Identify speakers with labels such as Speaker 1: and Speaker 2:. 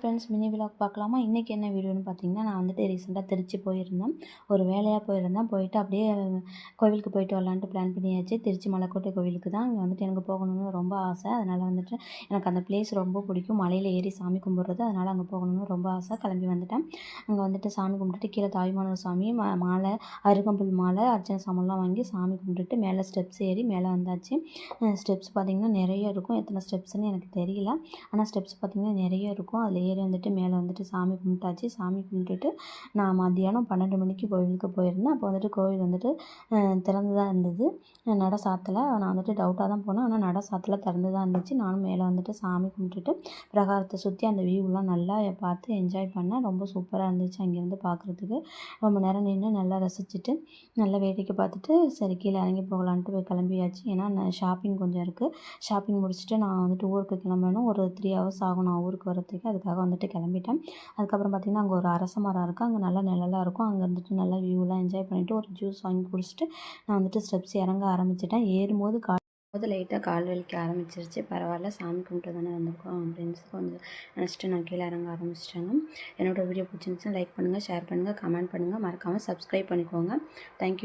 Speaker 1: Friends mini vlog பார்க்கலாமா? இன்றைக்கி என்ன வீடியோன்னு பார்த்தீங்கன்னா நான் வந்துட்டு ரீசெண்டாக திருச்சி போயிருந்தேன். ஒரு வேலையாக போயிருந்தேன். போயிட்டு அப்படியே கோவிலுக்கு போயிட்டு வரலான்ட்டு பிளான் பண்ணியாச்சு. திருச்சி மலைக்கோட்டை கோவிலுக்கு தான் இங்கே வந்துட்டு எனக்கு போகணும்னு ரொம்ப ஆசை. அதனால் வந்துட்டு எனக்கு அந்த பிளேஸ் ரொம்ப பிடிக்கும். மலையில் ஏறி சாமி கும்பிட்றது அதனால் அங்கே போகணும்னு ரொம்ப ஆசை. கிளம்பி வந்துட்டேன். அங்கே வந்துட்டு சாமி கும்பிட்டுட்டு கீழே தாய்மானவர் சாமி மாலை அருகம்புல் மாலை அர்ச்சனை சாமான்லாம் வாங்கி சாமி கும்பிட்டுட்டு மேலே ஸ்டெப்ஸ் ஏறி மேலே வந்தாச்சு. ஸ்டெப்ஸ் பார்த்திங்கன்னா நிறைய இருக்கும். எத்தனை ஸ்டெப்ஸ்ன்னு எனக்கு தெரியல. ஆனால் ஸ்டெப்ஸ் பார்த்திங்கன்னா நிறைய இருக்கும். அதில் ஏறி வந்துட்டு மேலே வந்துட்டு சாமி கும்பிட்டாச்சு. சாமி கும்பிட்டுட்டு நான் மத்தியானம் பன்னெண்டு மணிக்கு கோவிலுக்கு போயிருந்தேன். அப்போ வந்துட்டு கோவில் வந்துட்டு திறந்து தான் இருந்தது. நட சாத்தில். நான் வந்துட்டு டவுட்டாக தான் போனேன். ஆனால் நட சாத்தில் திறந்து தான் இருந்துச்சு. நானும் மேலே வந்துட்டு சாமி கும்பிட்டுட்டு பிரகாரத்தை சுற்றி அந்த வியூலாம் நல்லா பார்த்து என்ஜாய் பண்ணேன். ரொம்ப சூப்பராக இருந்துச்சு அங்கேருந்து பார்க்குறதுக்கு ரொம்ப நேரம் நின்று நல்லா ரசிச்சுட்டு நல்லா வேடிக்கை பார்த்துட்டு சரி கீழே இறங்கி போகலான்ட்டு போய் கிளம்பியாச்சு. ஏன்னா ஷாப்பிங் கொஞ்சம் இருக்குது ஷாப்பிங் முடிச்சுட்டு நான் வந்துட்டு ஊருக்கு கிளம்பணும். ஒரு த்ரீ ஹவர்ஸ் ஆகும் நான் ஊருக்கு வரத்துக்கு அதுக்காக வந்துட்டு கிளம்பிட்டேன். அதுக்கப்புறம் பார்த்திங்கன்னா அங்கே ஒரு அரச மரம் இருக்குது அங்கே நல்லா நிழலாக இருக்கும். அங்கே வந்துட்டு நல்லா வியூலாம் என்ஜாய் பண்ணிவிட்டு ஒரு ஜூஸ் வாங்கி குடிச்சிட்டு நான் வந்துட்டு ஸ்டெப்ஸ் இறங்க ஆரம்பிச்சிட்டேன். ஏறும்போது கா போது லைட்டாக கால் வலிக்க ஆரம்பிச்சிருச்சு. பரவாயில்ல சாமி கும்பிட்டு தானே வந்திருக்கோம் அப்படின்னு கொஞ்சம் நினச்சிட்டு நான் கீழே இறங்க ஆரம்பிச்சிட்டேங்க. என்னோடய வீடியோ பிடிச்சிருந்துச்சுன்னா லைக் பண்ணுங்கள் ஷேர் பண்ணுங்கள் கமெண்ட் பண்ணுங்கள் மறக்காமல் சப்ஸ்கிரைப் பண்ணிக்கோங்க. தேங்க்யூ